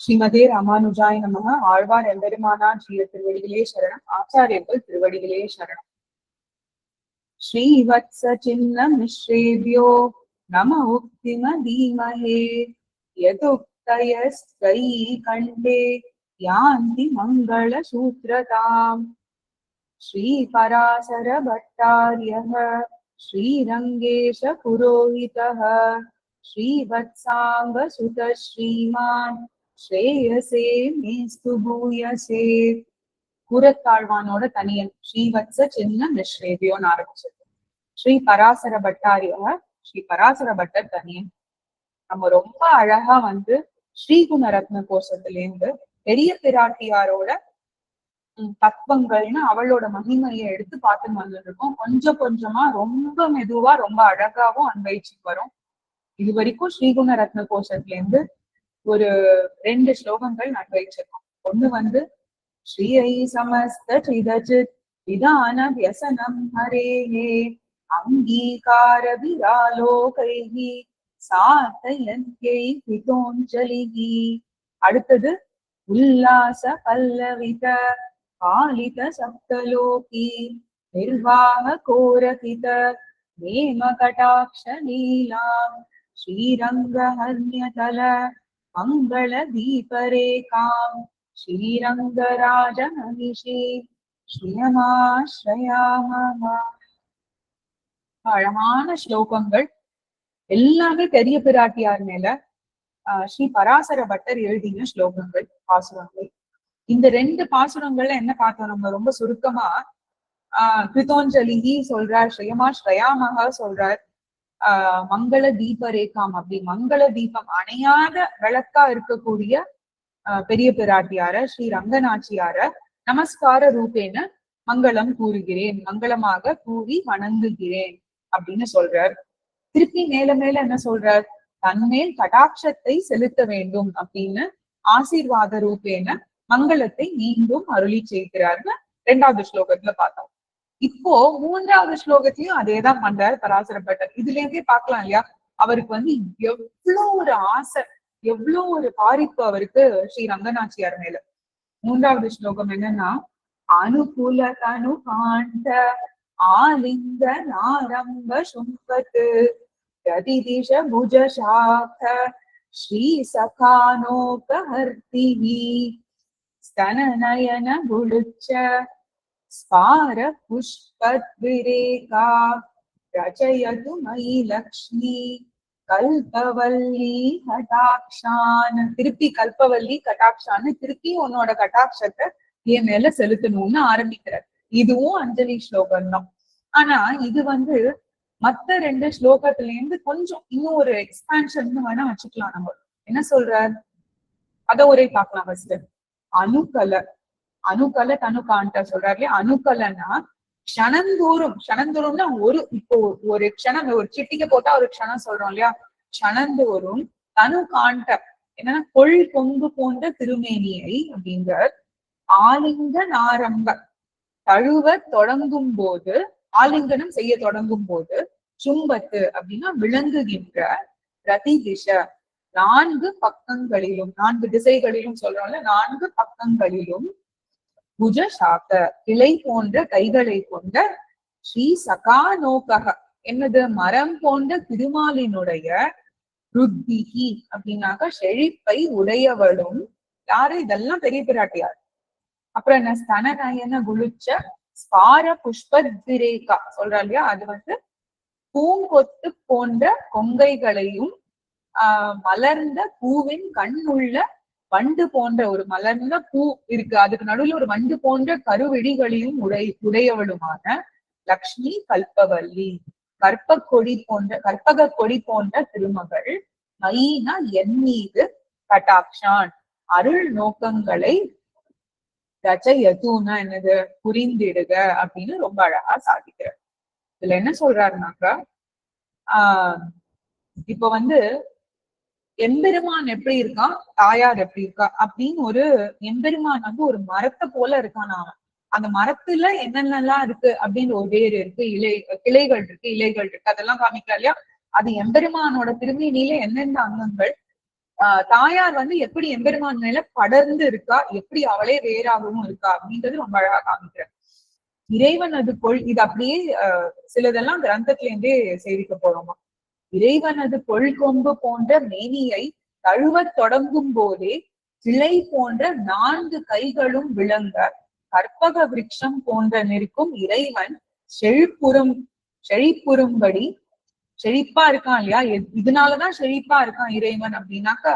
ஸ்ரீமதே ராமானுஜாய நமக ஆழ்வார் எம்பெருமானார் ஸ்ரீ திருவடிகளே சரணம் ஆச்சாரியர்கள் திருவடிகளே சரணம் ஸ்ரீவத்ச சின்ன மிஸ்ரேபியோ நம உக்திம தீமஹே யதுக்தயஸ்தை கண்டே யாந்தி மங்கள சூத்ரதாம் ஸ்ரீ பராசர பட்டாரியः श्रीरङ्गेश पुरोहितः श्रीवत्साङ्गसुतः श्रीमान् ஸ்ரேயசே மேஸ்து பூயசே. தனியன். ஸ்ரீவத்ச சின்ன நிஸ்ரேவியோன்னு ஆரம்பிச்சது ஸ்ரீ பராசர பட்டாரிய ஸ்ரீ பராசர பட்டர் தனியன். நம்ம ரொம்ப அழகா வந்து ஸ்ரீகுண ரத்ன கோஷத்துல இருந்து பெரிய பிராட்டியாரோட தத்துவங்கள்னு அவளோட மகிமையை எடுத்து பார்த்துன்னு வந்துட்டு இருக்கோம் கொஞ்சம் கொஞ்சமா ரொம்ப மெதுவா ரொம்ப அழகாவும் அன்வயிச்சுட்டு வரும். இது வரைக்கும் ஸ்ரீகுண ரத்ன கோஷத்துல இருந்து ஒரு ரெண்டு ஸ்லோகங்கள் நான் வச்சிருக்கோம். ஒண்ணு வந்து ஸ்ரீயை சமஸ்த சிதஜித் விதான வியசனம் ஹரேயே அங்கீகார விராலோகைஹி சாத்தயன்யை ஹிதோஞ்சலிஹி அடுத்தது உல்லாச பல்லவித பாலித சப்தலோகி நிர்வாக கோரகித நேம கடாட்ச நீலாம் ஸ்ரீரங்க ஹர்ணியதல தீபரேகாம் ஸ்ரீரங்கராஜ மகிஷி ஸ்ரீயமாஸ்ரயாம அழகான ஸ்லோகங்கள். எல்லாமே பெரிய பிராட்டியார் மேல ஸ்ரீ பராசர பட்டர் எழுதின ஸ்லோகங்கள் பாசுரங்கள். இந்த ரெண்டு பாசுரங்கள்ல என்ன பார்த்தோம்? நம்ம ரொம்ப சுருக்கமா ஆஹ் கிருதோஞ்சலி சொல்றார் ஸ்ரீயமா ஸ்ரயாமகா சொல்றார். ஆஹ் மங்கள தீப ரேகாம் அப்படி மங்கள தீபம் அணையாத விளக்கா இருக்கக்கூடிய ஆஹ் பெரிய பிராட்டியார ஸ்ரீ ரங்கநாச்சியார நமஸ்கார ரூபேன மங்களம் கூறுகிறேன் மங்களமாக கூறி வணங்குகிறேன் அப்படின்னு சொல்றார். திருப்பி மேல மேல என்ன சொல்றார்? தன்மேல் கடாட்சத்தை செலுத்த வேண்டும் அப்படின்னு ஆசீர்வாத ரூபேன மங்களத்தை மீண்டும் அருளி செய்கிறார்னு ரெண்டாவது ஸ்லோகத்துல பார்த்தோம். இப்போ மூன்றாவது ஸ்லோகத்திலயும் அதேதான் பண்றார் பராசர பட்டர். இதுல இருந்தே பாக்கலாம் இல்லையா? அவருக்கு வந்து எவ்வளவு ஒரு ஆசை எவ்வளவு ஒரு பாரிப்பு அவருக்கு ஸ்ரீ ரங்கநாச்சியார் மேல. மூன்றாவது ஸ்லோகம் என்னன்னா அனுகூல தனு காண்ட ஆலிந்த நாரம்ப சும்பத்து பிரதிதிஷ புஜ சாக ஸ்ரீ சகானோபஹர்த்தினி ஸ்தன நயன குளுச்ச पुष्पद्विरेका रचयतु मयि लक्ष्मी கல்பவல்லி கட்டாக்ஷான் திருப்பி கல்பவல்லி கட்டாக்ஷான்னு திருப்பி உன்னோட கட்டாட்சத்தை என் மேல செலுத்தணும்னு ஆரம்பிக்கிறார் இதுவும் அஞ்சலி ஸ்லோகம் தான் ஆனா இது வந்து மத்த ரெண்டு ஸ்லோகத்துல இருந்து கொஞ்சம் இன்னும் ஒரு எக்ஸ்பான்ஷன் வேணா வச்சுக்கலாம் நம்ம என்ன சொல்றார் அத ஒரே பார்க்கலாம் ஃபர்ஸ்ட் அணுக்கல அணுக்கல தனுக்கான்ட்ட சொல்றாரு இல்லையா? அணுக்கலன்னா க்ஷணந்தூரம். க்ஷணந்தூரம்னா ஒரு இப்போ ஒரு க்ஷணம் ஒரு சிட்டிக்கு போட்டா ஒரு க்ஷணம் சொல்றோம் இல்லையா? க்ஷணந்தோறும் தனு காண்ட என்னன்னா கொள் கொங்கு போன்ற திருமேனியை அப்படிங்கிற ஆலிங்க நாரம்ப. தழுவ தொடங்கும் போது ஆலிங்கனம் செய்ய தொடங்கும் போது சும்பத்து அப்படின்னா விளங்குகின்ற பிரதிதிஷ நான்கு பக்கங்களிலும் நான்கு திசைகளிலும் சொல்றோம்ல நான்கு பக்கங்களிலும் புஜ சாக்க கிளை போன்ற கைகளை கொண்ட ஸ்ரீ சகானோகக என்னது? மரம் போன்ற திருமாலினுடைய ருத்திகி அப்படின்னாக்க செழிப்பை உடையவளும் யாரு? இதெல்லாம் பெரிய பிராட்டியார். அப்புறம் என்ன? ஸ்தனநயன குளிச்ச ஸ்பார புஷ்பத்விரேகா சொல்றா இல்லையா? அது வந்து பூங்கொத்து போன்ற கொங்கைகளையும் ஆஹ் மலர்ந்த பூவின் கண்ணுள்ள வண்டு போன்ற ஒரு மலர்ந்த பூ இருக்கு. அதுக்கு நடுவுல ஒரு வண்டு போன்ற கருவெடிகளையும் உடை உடையவளுமான லக்ஷ்மி கல்பவல்லி. கற்ப கொடி போன்ற கற்பக கொடி போன்ற திருமகள் மைனா என் மீது கட்டாக்ஷான் அருள் நோக்கங்களை ரச்சயதுன்னா என்னது? புரிந்திடுக அப்படின்னு ரொம்ப அழகா சாதிக்கிறார். இதுல என்ன சொல்றாருனாக்கா ஆஹ் இப்ப வந்து எம்பெருமான் எப்படி இருக்கான் தாயார் எப்படி இருக்கா? அப்படின்னு ஒரு எம்பெருமான் வந்து ஒரு மரத்தை போல இருக்கான் அவன் அந்த மரத்துல என்னென்னலாம் இருக்கு அப்படின்னு ஒரு வேர் இருக்கு. இலை கிளைகள் இருக்கு இலைகள் இருக்கு. அதெல்லாம் காமிக்கிறா இல்லையா? அது எம்பெருமானோட திருமேனியில என்னென்ன அங்கங்கள்? ஆஹ் தாயார் வந்து எப்படி எம்பெருமான் மேல படர்ந்து இருக்கா? எப்படி அவளே வேறாகவும் இருக்கா? அப்படின்றது ரொம்ப அழகா காமிக்கிறேன் இறைவன் அது கொள் இது அப்படியே ஆஹ் சிலதெல்லாம் கிரந்தத்துல இருந்தே சேவிக்க போறோமா இறைவனது கொள்கொம்பு போன்ற மேனியை தழுவத் தொடங்கும் போதே சிலை போன்ற நான்கு கைகளும் விளங்க கற்பக விருட்சம் போன்ற நிற்கும் இறைவன் செழிப்புறும் செழிப்புறும்படி செழிப்பா இருக்கான் இல்லையா? இதனாலதான் செழிப்பா இருக்கான் இறைவன் அப்படின்னாக்க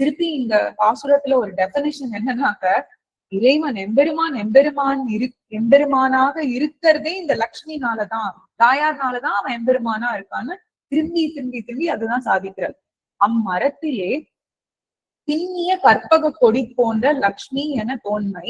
திருப்பி இந்த பாசுரத்துல ஒரு டெபனிஷன் என்னன்னாக்க இறைவன் எம்பெருமான் எம்பெருமான் இரு எம்பெருமானாக இருக்கிறதே இந்த லக்ஷ்மினாலதான் தாயார்னாலதான் அவன் எம்பெருமானா இருக்கான்னு திரும்பி திரும்பி திரும்பி அதுதான் சாதிக்கிறார் அம்மரத்திலே பின்னிய கற்பக கொடி போன்ற லக்ஷ்மி என தோன்மை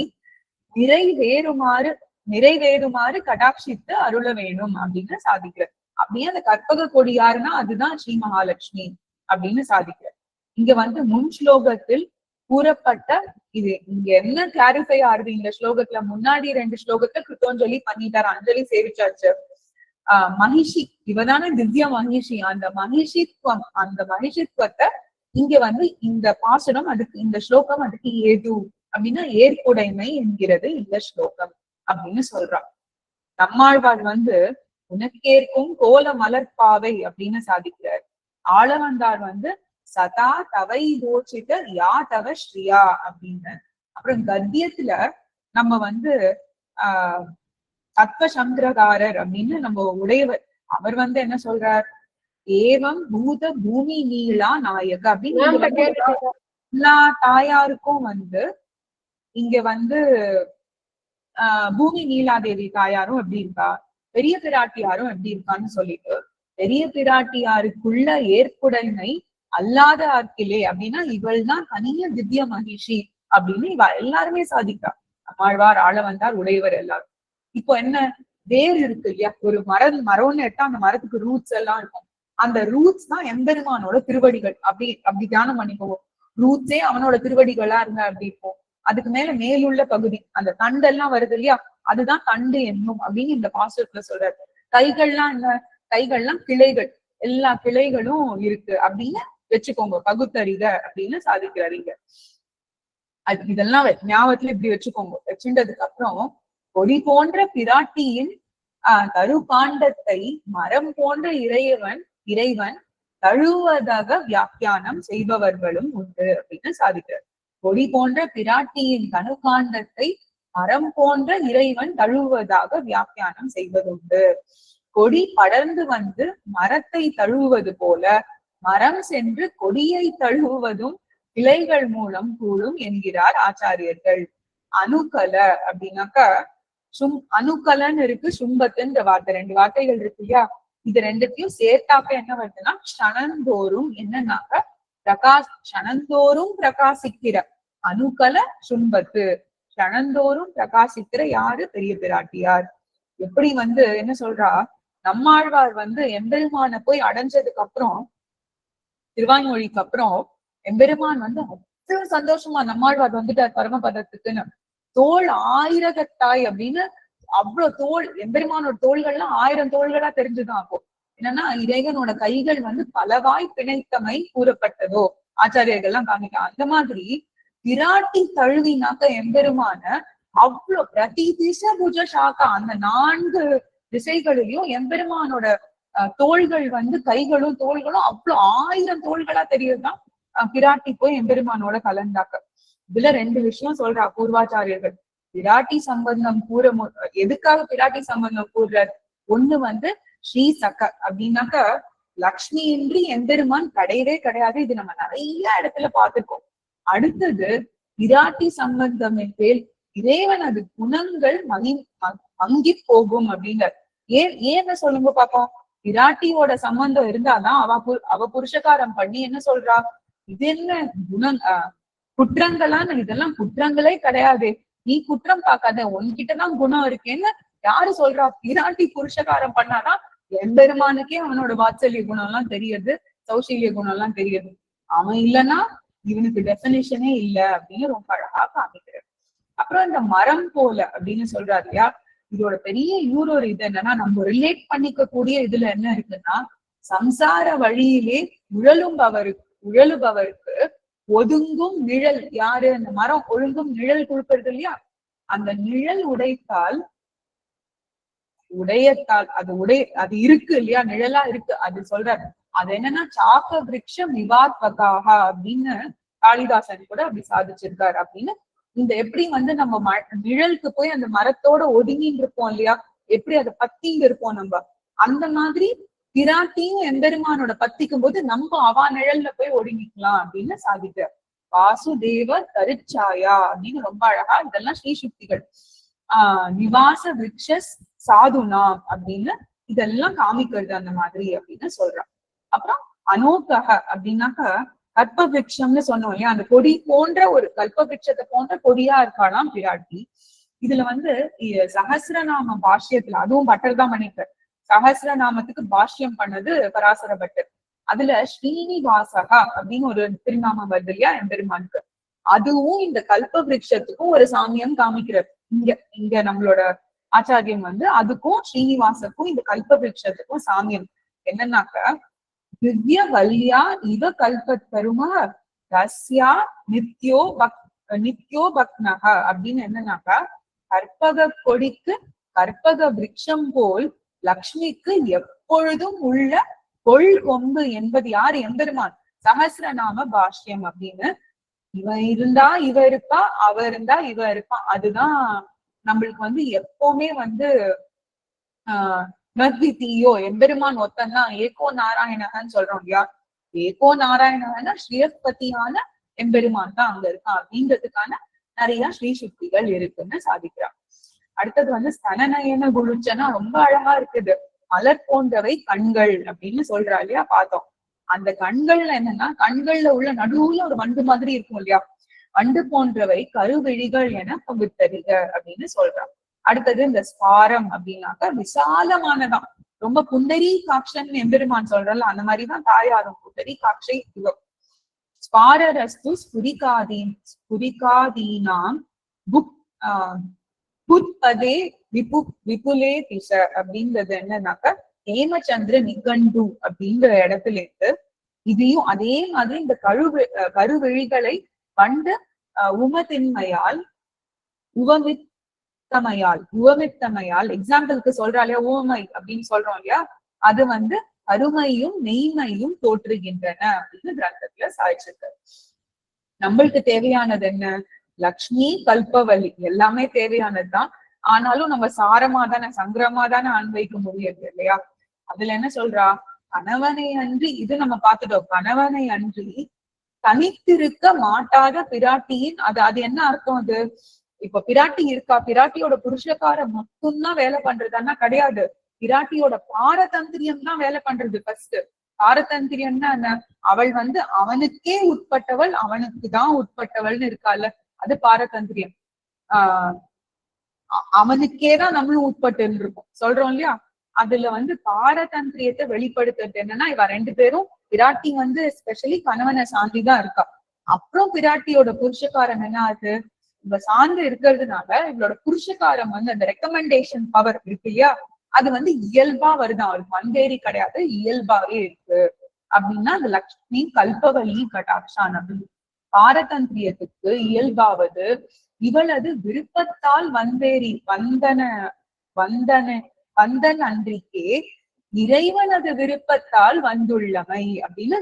நிறைவேறுமாறு நிறைவேறுமாறு கடாட்சித்து அருள வேணும் அப்படின்னு சாதிக்கிறார் அப்படியே அந்த கற்பக கொடி யாருன்னா அதுதான் ஸ்ரீ மகாலட்சுமி அப்படின்னு சாதிக்கிறார் இங்க வந்து முன் ஸ்லோகத்தில் கூறப்பட்ட இது. இங்க என்ன கிளாரிஃபை ஆறுது இந்த ஸ்லோகத்துல? முன்னாடி ரெண்டு ஸ்லோகத்தை கிருத்தோஞ்சலி பண்ணிட்டாரு. அஞ்சலி சேவிச்சாச்சு. ஆஹ் மகிஷி இவதான திவ்ய மகிஷி அந்த மகிஷித்வம் அந்த மகிஷித்வத்தை இங்க வந்து இந்த பாசுரம் அதுக்கு இந்த ஸ்லோகம் அதுக்கு ஏது அப்படின்னா ஏற்புடைமை என்கிறது இந்த ஸ்லோகம் அப்படின்னு சொல்றான் நம்மாழ்வார் வந்து உனக்கேற்கும் கோல மலர்பாவை அப்படின்னு சாதிக்கிறார். ஆளவந்தார் வந்து சதா தவை தோச்சித யா தவ ஸ்ரீயா அப்படின்னு அப்புறம் கத்தியத்துல நம்ம வந்து ஆஹ் தத்வ சந்திரகாரர் அப்படின்னு நம்ம உடையவர். அவர் வந்து என்ன சொல்றார்? ஏவம் பூத பூமி நீளா நாயக அப்படின்னு எல்லா தாயாருக்கும் வந்து இங்க வந்து ஆஹ் பூமி நீலாதேவி தாயாரும் எப்படி இருக்கா? பெரிய பிராட்டியாரும் எப்படி இருக்கான்னு சொல்லிட்டு பெரிய பிராட்டியாருக்குள்ள ஏற்புடைமை அல்லாத ஆர்க்கிலே அப்படின்னா இவள் தான் தனிய திவ்ய மகிஷி அப்படின்னு இவ எல்லாருமே சாதிக்கா நம்மாழ்வார் ஆள வந்தார் உடையவர் எல்லாரும். இப்போ என்ன? வேர் இருக்கு இல்லையா? ஒரு மரம் மரம்னு எடுத்தா அந்த மரத்துக்கு ரூட்ஸ் எல்லாம் இருக்கும். அந்த ரூட்ஸ் தான் எம்பெருமானோட திருவடிகள். அப்படி அப்படி தியானம் பண்ணிக்குவோம் ரூட்ஸே அவனோட திருவடிகளா இருங்க அப்படி இருக்கும் அதுக்கு மேல மேலுள்ள பகுதி. அந்த தண்டெல்லாம் வருது இல்லையா? அதுதான் தண்டு என்னும் அப்படின்னு இந்த பாசுரத்துல சொல்றாரு. கைகள்லாம் என்ன? கைகள்லாம் கிளைகள். எல்லா கிளைகளும் இருக்கு அப்படின்னு வச்சுக்கோங்க. பகுத்தறிக அப்படின்னு சாதிக்கிறாரு இங்க. அது இதெல்லாம் ஞாபகத்துல இப்படி வச்சுக்கோங்க. வச்சுட்டதுக்கு அப்புறம் கொடி போன்ற பிராட்டியின் ஆஹ் கருகாண்டத்தை மரம் போன்ற இறைவன் இறைவன் தழுவதாக வியாக்கியானம் செய்பவர்களும் உண்டு அப்படின்னு சாதிக்கிறார். கொடி போன்ற பிராட்டியின் தனுகாண்டத்தை மரம் போன்ற இறைவன் தழுவுவதாக வியாக்கியானம் செய்வதுண்டு கொடி படர்ந்து வந்து மரத்தை தழுவுவது போல மரம் சென்று கொடியை தழுவுவதும் கிளைகள் மூலம் கூடும் என்கிறார் ஆச்சாரியர்கள். அணுக்கல அப்படின்னாக்கா சும் அணுக்கலன் இருக்கு சும்பத்துன்ற வார்த்தை ரெண்டு வார்த்தைகள் இருக்கு இல்லையா? இது ரெண்டுத்தையும் சேர்த்தாக்க என்ன வருதுன்னா க்ஷணந்தோறும் என்னன்னாக்க பிரகாஷ் க்ஷணந்தோறும் பிரகாசிக்கிற. அணுக்கல சும்பத்து. க்ஷணந்தோறும் பிரகாசிக்கிற யாரு? பெரிய பிராட்டியார். எப்படி வந்து என்ன சொல்றா? நம்மாழ்வார் வந்து எம்பெருமான போய் அடைஞ்சதுக்கு அப்புறம் திருவாய்மொழிக்கு அப்புறம் எம்பெருமான் வந்து அவ்வளவு சந்தோஷமா நம்மாழ்வார் வந்துட்டார் பரமபதத்துக்குன்னு. தோல் ஆயிரகத்தாய் அப்படின்னு அவ்வளவு தோல் எம்பெருமானோட தோள்கள்லாம் ஆயிரம் தோள்களா தெரிஞ்சுதான் ஆகும் என்னன்னா இறைவனோட கைகள் வந்து பலவாய் பிணைத்தமை கூறப்பட்டதோ ஆச்சாரியர்கள்லாம் காமிக்க அந்த மாதிரி பிராட்டி தழுவினாக்க எம்பெருமான அவ்வளவு பிரதி திச புஜ சாக்கா அந்த நான்கு திசைகளிலும் எம்பெருமானோட அஹ், தோள்கள் வந்து கைகளும் தோள்களும் அவ்வளவு ஆயிரம் தோள்களா தெரியுதுதான் பிராட்டி போய் எம்பெருமானோட கலந்தாக்க. இதுல ரெண்டு விஷயம் சொல்றா பூர்வாச்சாரியர்கள். பிராட்டி சம்பந்தம் கூற மு- எதுக்காக பிராட்டி சம்பந்தம் கூறுறார்? ஒண்ணு வந்து ஸ்ரீ சக்க அப்படின்னாக்க லக்ஷ்மி இன்றி எந்தெருமான் கிடையவே கிடையாது. இது நம்ம நிறைய இடத்துல பார்த்திருக்கோம். அடுத்தது பிராட்டி சம்பந்தம் பேல் இறைவனது குணங்கள் மகி மங்கி போகும் அப்படிங்கிற ஏன் ஏன் சொல்லுங்க பாப்போம்? பிராட்டியோட சம்பந்தம் இருந்தாதான் அவ அவ புருஷகாரம் பண்ணி என்ன சொல்றா? இது என்ன குணம் ஆஹ் குற்றங்களான்னு இதெல்லாம் குற்றங்களே கிடையாது. நீ குற்றம் பார்க்காத உன்கிட்டதான் குணம் இருக்கேன்னு யாரு சொல்றா? பிராட்டி புருஷகாரம் பண்ணாதான் எம்பெருமானுக்கே அவனோட வாத்சல்ய குணம் எல்லாம் தெரியுது சௌசல்ய குணம் எல்லாம் தெரியுது. அவன் இல்லைன்னா இவனுக்கு டெபினேஷனே இல்ல அப்படின்னு ரொம்ப அழகா காமிக்கிறார். அப்புறம் இந்த மரம் போல அப்படின்னு சொல்றாரு இல்லையா? இதோட பெரிய இன்னொரு இது என்னன்னா நம்ம ரிலேட் பண்ணிக்க கூடிய இதுல என்ன இருக்குன்னா சம்சார வழியிலே உழலும்பவருக்கு உழலுபவருக்கு ஒதுங்கும் நிழல். யாரு? அந்த மரம் ஒழுங்கும் நிழல் கொடுக்கறது இல்லையா? அந்த நிழல் உடைத்தால் உடையத்தால் அது உடை அது இருக்கு இல்லையா? நிழலா இருக்கு. அது சொல்றாரு. அது என்னன்னா சாக்க விரக்ஷம் விவாத்வகாக அப்படின்னு காளிதாசன் கூட அப்படி சாதிச்சிருக்காரு. அப்படின்னு இந்த எப்படி வந்து நம்ம ம- நிழலுக்கு போய் அந்த மரத்தோட ஒதுங்கின்னு இருப்போம் இல்லையா? எப்படி அதை பத்திங்க இருப்போம் நம்ம? அந்த மாதிரி பிராட்டியும் எம்பெருமானோட பத்திக்கும் போது நம்ம அவா நிழல்ல போய் ஒடுங்கிக்கலாம் அப்படின்னு சாதிக்கிறார் வாசுதேவ தரிச்சாயா அப்படின்னு ரொம்ப அழகா இதெல்லாம் ஸ்ரீசுக்திகள் ஆஹ் நிவாச விக்ஷஸ் சாதுனா அப்படின்னு இதெல்லாம் காமிக்கிறது அந்த மாதிரி அப்படின்னு சொல்றான். அப்புறம் அனோகக அப்படின்னாக்க கற்ப விரக்ஷம்னு சொன்னோம் இல்லையா? அந்த கொடி போன்ற ஒரு கல்ப விரக்ஷத்தை போன்ற கொடியா இருக்காளாம் பிராட்டி. இதுல வந்து சகசிரநாம பாஷ்யத்துல அதுவும் பட்டர் தான் பண்ணிருக்கார் சஹஸ்ரநாமத்துக்கு பாஷ்யம் பண்ணது பராசர பட்டர் அதுல ஸ்ரீனிவாசகா அப்படின்னு ஒரு திருநாமம் வருது இல்லையா எம்பெருமானுக்கு. அதுவும் இந்த கல்ப விரக்ஷத்துக்கும் ஒரு சாமியம் காமிக்கிறது. இங்க இங்க நம்மளோட ஆச்சாரியம் வந்து அதுக்கும் ஸ்ரீனிவாசக்கும் இந்த கல்ப விரக்ஷத்துக்கும் சாமியம். என்னன்னாக்க திவ்ய வல்யா இவ கல்பத்தரும ரஸ்யா நித்யோ பக் நித்யோ பக்னக அப்படின்னு என்னன்னாக்கா கற்பக கொடிக்கு கற்பக விருட்சம் போல் லக்ஷ்மிக்கு எப்பொழுதும் உள்ள கொள் கொம்பு என்பது யார்? எம்பெருமான். சஹஸ்ரநாம பாஷ்யம் அப்படின்னு. இவன் இருந்தா இவ இருப்பா அவ இருந்தா இவ இருப்பா. அதுதான் நம்மளுக்கு வந்து எப்பவுமே வந்து ஆஹ் தீயோ எம்பெருமான் ஒத்தன் தான் ஏகோ நாராயணகன்னு சொல்றோம் இல்லையா? ஏகோ நாராயணகன்னா ஸ்ரீயஸ்பதியான எம்பெருமான் தான் அங்க இருக்கான் அப்படின்றதுக்கான நிறைய ஸ்ரீ சுக்திகள் இருக்குன்னு சாதிக்கிறான் அடுத்தது வந்து சனநயன குளுச்சனா ரொம்ப அழகா இருக்குது. மலர் போன்றவை கண்கள் அப்படின்னு சொல்றா இல்லையா? பார்த்தோம். அந்த கண்கள்ல என்னன்னா கண்கள்ல உள்ள நடுவுல ஒரு வண்டு மாதிரி இருக்கும் இல்லையா? வண்டு போன்றவை கருவிழிகள் என பகுத்தறிக அப்படின்னு சொல்றான் அடுத்தது இந்த ஸ்பாரம் அப்படின்னாக்க விசாலமானதான் ரொம்ப புண்டரி காட்சன் எம்பெருமான் சொல்றல அந்த மாதிரிதான் தாயாரும் புண்டரி காட்சை இவம் ஸ்பாரரஸ்து ஸ்புரிகாதீன் ஸ்புரிகாதீனாம் புக் ஆஹ் புத்பதே விபு விபுலே திச அப்படின்றது என்னன்னாக்கா ஹேமச்சந்திர நிகண்டு அப்படிங்கிற இடத்துல இருந்து இதையும் அதே மாதிரி இந்த கழுவு கருவெழிகளை கருவிழிகளை வண்டு அஹ் உமதின்மையால் உவமித்தமையால் உவமித்தமையால் எக்ஸாம்பிளுக்கு சொல்றாலே உவமை அப்படின்னு சொல்றோம் இல்லையா அது வந்து அருமையும் மெய்மையும் தோற்றுகின்றன அப்படின்னு கிரந்தத்துல சாய்ச்சிருக்காரு நம்மளுக்கு தேவையானது என்ன? லக்ஷ்மி கல்பவலி எல்லாமே தேவையானதுதான். ஆனாலும் நம்ம சாரமா தானே சங்கரமா தானே அன்வைக்க முடியாது இல்லையா? அதுல என்ன சொல்றா? கணவனை அன்றி இது நம்ம பார்த்துட்டோம். கணவனை அன்றி தனித்திருக்க மாட்டாத பிராட்டியின் அது அது என்ன அர்த்தம் அது? இப்ப பிராட்டி இருக்கா? பிராட்டியோட புருஷக்கார மட்டும்தான் வேலை பண்றதுன்னா கிடையாது. பிராட்டியோட பாரதந்திரியம் தான் வேலை பண்றது ஃபர்ஸ்ட் பாரதந்திரியம்னா என்ன? அவள் வந்து அவனுக்கே உட்பட்டவள் அவனுக்கு தான் உட்பட்டவள்னு இருக்கால அது பாரதந்திரியம் ஆஹ் அவனுக்கேதான் அவனுக்கே தான் நம்மளும் உட்பட்டு இருக்கோம் சொல்றோம் இல்லையா? அதுல வந்து பாரதந்திரியத்தை வெளிப்படுத்துறது என்னன்னா இவ ரெண்டு பேரும் பிராட்டி வந்து ஸ்பெஷலி கணவனை சாந்திதான் இருக்கா. அப்புறம் பிராட்டியோட புருஷக்காரன் என்ன ஆகுது? இவ சார்ந்து இருக்கிறதுனால இவளோட புருஷக்காரம் வந்து அந்த ரெக்கமெண்டேஷன் பவர் இருக்கு இல்லையா? அது வந்து இயல்பா வருதான் அவருக்கு மந்தேரி கிடையாது. இயல்பாவே இருக்கு. அப்படின்னா அந்த லக்ஷ்மி கல்பவலி கட்டாட்சான் அப்படின்னு பாரதந்திரியத்துக்கு இயல்பாவது இவளது விருப்பத்தால் வந்தேறி வந்தன வந்தன வந்தன் அன்றிக்கே இறைவனது விருப்பத்தால் வந்துள்ளமை அப்படின்னு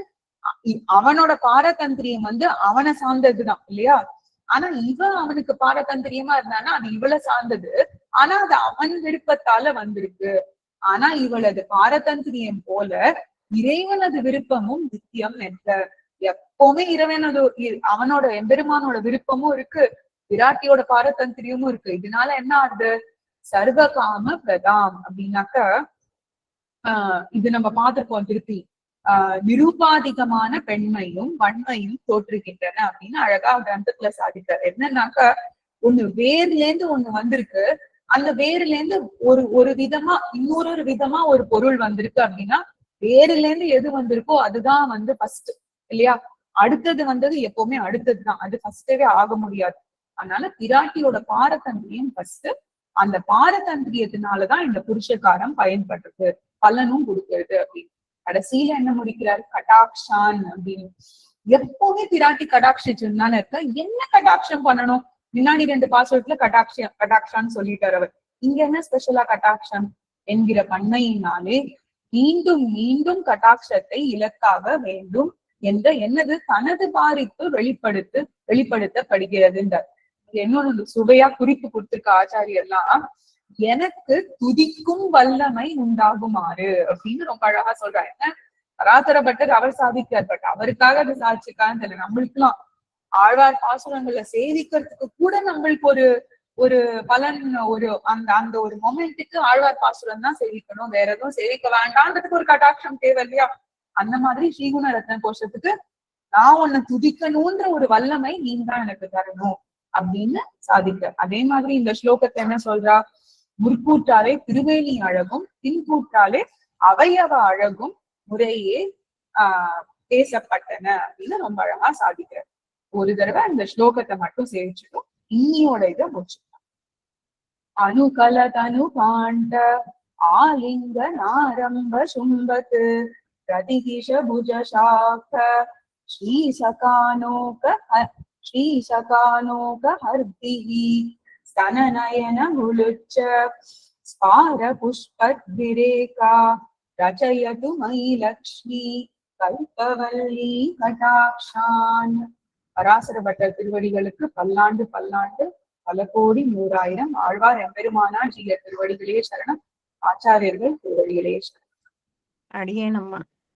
அவனோட பாரதந்திரியம் வந்து அவனை சார்ந்ததுதான் இல்லையா? ஆனா இவன் அவனுக்கு பாரதந்திரியமா இருந்தானா? அது இவளை சார்ந்தது. ஆனா அது அவன் விருப்பத்தால வந்திருக்கு. ஆனா இவளது பாரதந்திரியம் போல இறைவனது விருப்பமும் நித்தியம் என்ற எப்பவுமே இறைவனது இ- அவனோட எம்பெருமானோட விருப்பமும் இருக்கு. விராட்டியோட பாரதந்திரியமும் இருக்கு. இதனால என்ன ஆகுது? சர்வகாம பிரதாம் அப்படின்னாக்க ஆஹ் இது நம்ம பார்த்திருப்போம் திருப்பி ஆஹ் நிரூபாதிகமான பெண்மையும் வன்மையும் தோற்றுகின்றன அப்படின்னு அழகா கிரந்தத்துல சாதித்தார் என்னன்னாக்க ஒண்ணு வேர்ல இருந்து ஒண்ணு வந்திருக்கு. அந்த வேர்ல இருந்து ஒரு ஒரு விதமா இன்னொரு விதமா ஒரு பொருள் வந்திருக்கு அப்படின்னா வேர்ல இருந்து எது வந்திருக்கோ அதுதான் வந்து ஃபர்ஸ்ட் இல்லையா? அடுத்தது வந்தது எப்பவுமே அடுத்ததுதான். அது ஃபர்ஸ்டவே ஆக முடியாது. அதனால பிராட்டியோட பாரதந்திரியம் ஃபர்ஸ்ட் அந்த பாரதந்திரியத்தினாலதான் இந்த புருஷகாரம் பயன்படுறது பலனும் கொடுக்கிறது அப்படின்னு. கடைசியில என்ன முடிக்கிறார்? கடாக்ஷான் அப்படின்னு. எப்பவுமே பிராட்டி கடாட்சிச்சுன்னு தானே இருக்க? என்ன கடாட்சம் பண்ணணும்? முன்னாடி ரெண்டு பாஸ்வேர்ட்ல கடாட்சியம் கடாட்சான்னு சொல்லிட்டார் அவர். இங்க என்ன ஸ்பெஷலா கட்டாட்சம் என்கிற பண்மையினாலே மீண்டும் மீண்டும் கட்டாட்சத்தை இலக்காக வேண்டும். என்ற என்னது? தனது பாதிப்பு வெளிப்படுத்து வெளிப்படுத்தப்படுகிறதுன்றார். என்னொன்னு சுவையா குறிப்பு கொடுத்திருக்க ஆச்சாரியர்லாம் எனக்கு துதிக்கும் வல்லமை உண்டாகுமாறு அப்படின்னு ரொம்ப அழகா சொல்றாரு. என்ன பராசரப்பட்டர் அவர் சாதிக்கார் பட் அவருக்காக அது சாதிச்சிருக்கான்னு தெரியல. நம்மளுக்குலாம் ஆழ்வார் பாசுரங்களை சேவிக்கிறதுக்கு கூட நம்மளுக்கு ஒரு ஒரு பலன் ஒரு அந்த அந்த ஒரு மொமெண்ட்டுக்கு ஆழ்வார் பாசுரம் தான் சேவிக்கணும். வேற எதுவும் சேவிக்க வேண்டான்றதுக்கு ஒரு கட்டாட்சம் தேவை இல்லையா? அந்த மாதிரி ஸ்ரீகுண ரத்ன கோஷத்துக்கு நான் உன்னை துதிக்கணும்ன்ற ஒரு வல்லமை நீ தான் எனக்கு தரணும் அப்படின்னு சாதிக்க. அதே மாதிரி இந்த ஸ்லோகத்தை என்ன சொல்றா? முற்கூற்றாலே திருவேணி அழகும் பின்கூற்றாலே அவையவ அழகும் முறையே ஆஹ் பேசப்பட்டன அப்படின்னு ரொம்ப அழகா சாதிக்கிற. ஒரு தடவை அந்த ஸ்லோகத்தை மட்டும் சேவிச்சுட்டோம். இன்னியோட இதை முடிச்சுக்கலாம். அனுகல தனு பாண்ட ஆலிங்க நாரம்ப சும்பத்து பிரதிகிஷ புஜ சாக்க ஸ்ரீ சகானோக ஸ்ரீ சகானோக ஹர்திஹி स्तननयन गुलुच्च स्पार पुष्पद्विरेका रचयतु मयि लक्ष्मी கல்பவல்லி கடாக்ஷான் பராசர பட்டர் திருவடிகளுக்கு பல்லாண்டு பல்லாண்டு பல கோடி நூறாயிரம் ஆழ்வார் எம்பெருமானார் ஜீய திருவடிகளே சரணம் ஆச்சாரியர்கள் திருவடிகளே சரணம் அடியேனம்மா